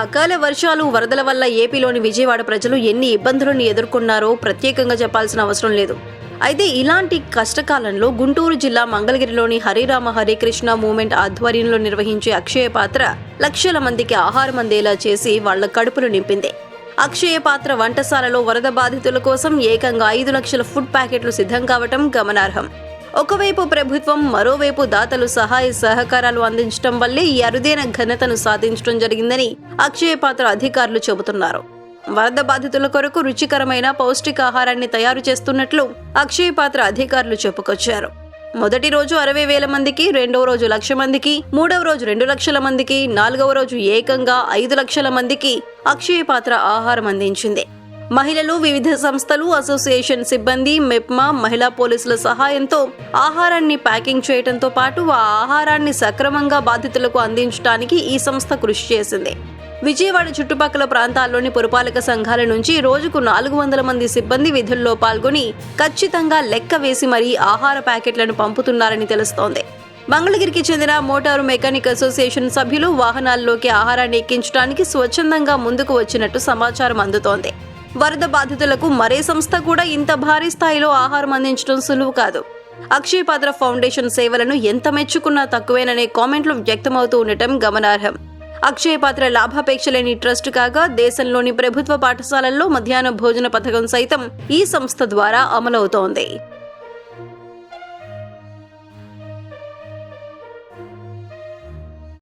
అకాల వర్షాలు వరదల వల్ల ఏపీలోని విజయవాడ ప్రజలు ఎన్ని ఇబ్బందులను ఎదుర్కొన్నారో ప్రత్యేకంగా చెప్పాల్సిన అవసరం లేదు. అయితే ఇలాంటి కష్టకాలంలో గుంటూరు జిల్లా మంగళగిరిలోని హరిరామ హరికృష్ణ మూమెంట్ ఆధ్వర్యంలో నిర్వహించే అక్షయ పాత్ర లక్షల మందికి ఆహారం అందేలా చేసి వాళ్ళ కడుపులు నింపింది. అక్షయ పాత్ర వంటశాలలో వరద బాధితుల కోసం ఏకంగా ఐదు లక్షల ఫుడ్ ప్యాకెట్లు సిద్ధం కావటం గమనార్హం. ఒకవైపు ప్రభుత్వం మరోవైపు దాతలు సహాయ సహకారాలు అందించడం వల్లే ఈ అరుదైన ఘనతను సాధించడం జరిగిందని అక్షయ పాత్ర అధికారులు చెబుతున్నారు. వరద బాధితుల కొరకు రుచికరమైన పౌష్టికాహారాన్ని తయారు చేస్తున్నట్లు అక్షయ పాత్ర అధికారులు చెప్పుకొచ్చారు. మొదటి రోజు అరవై వేల మందికి రెండవ రోజు లక్ష మందికి మూడవ రోజు రెండు లక్షల మందికి నాలుగవ రోజు ఏకంగా ఐదు లక్షల మందికి అక్షయ పాత్ర ఆహారం అందించింది. మహిళలు వివిధ సంస్థలు అసోసియేషన్ సిబ్బంది మెప్మా మహిళా పోలీసుల సహాయంతో ఆహారాన్ని ప్యాకింగ్ చేయడంతో పాటు ఆ ఆహారాన్ని సక్రమంగా బాధితులకు అందించడానికి ఈ సంస్థ కృషి చేసింది. విజయవాడ చుట్టుపక్కల ప్రాంతాల్లోని పురపాలక సంఘాల నుంచి రోజుకు నాలుగు వందల మంది సిబ్బంది విధుల్లో పాల్గొని ఖచ్చితంగా లెక్క వేసి మరీ ఆహార ప్యాకెట్లను పంపుతున్నారని తెలుస్తోంది. మంగళగిరికి చెందిన మోటారు మెకానిక్ అసోసియేషన్ సభ్యులు వాహనాల్లోకి ఆహారాన్ని ఎక్కించడానికి స్వచ్ఛందంగా ముందుకు వచ్చినట్టు సమాచారం అందుతోంది. వరద బాధితులకు మరే సంస్థ కూడా ఇంత భారీ స్థాయిలో ఆహారం అందించడం సులువు కాదు. అక్షయపాత్ర ఫౌండేషన్ సేవలను ఎంత మెచ్చుకున్నా తక్కువేననే కామెంట్లు వ్యక్తమవుతూ ఉండటం గమనార్హం. అక్షయపాత్ర లాభాపేక్ష లేని ట్రస్ట్ కాగా దేశంలోని ప్రభుత్వ పాఠశాలల్లో మధ్యాహ్న భోజన పథకం సైతం ఈ సంస్థ ద్వారా అమలవుతోంది.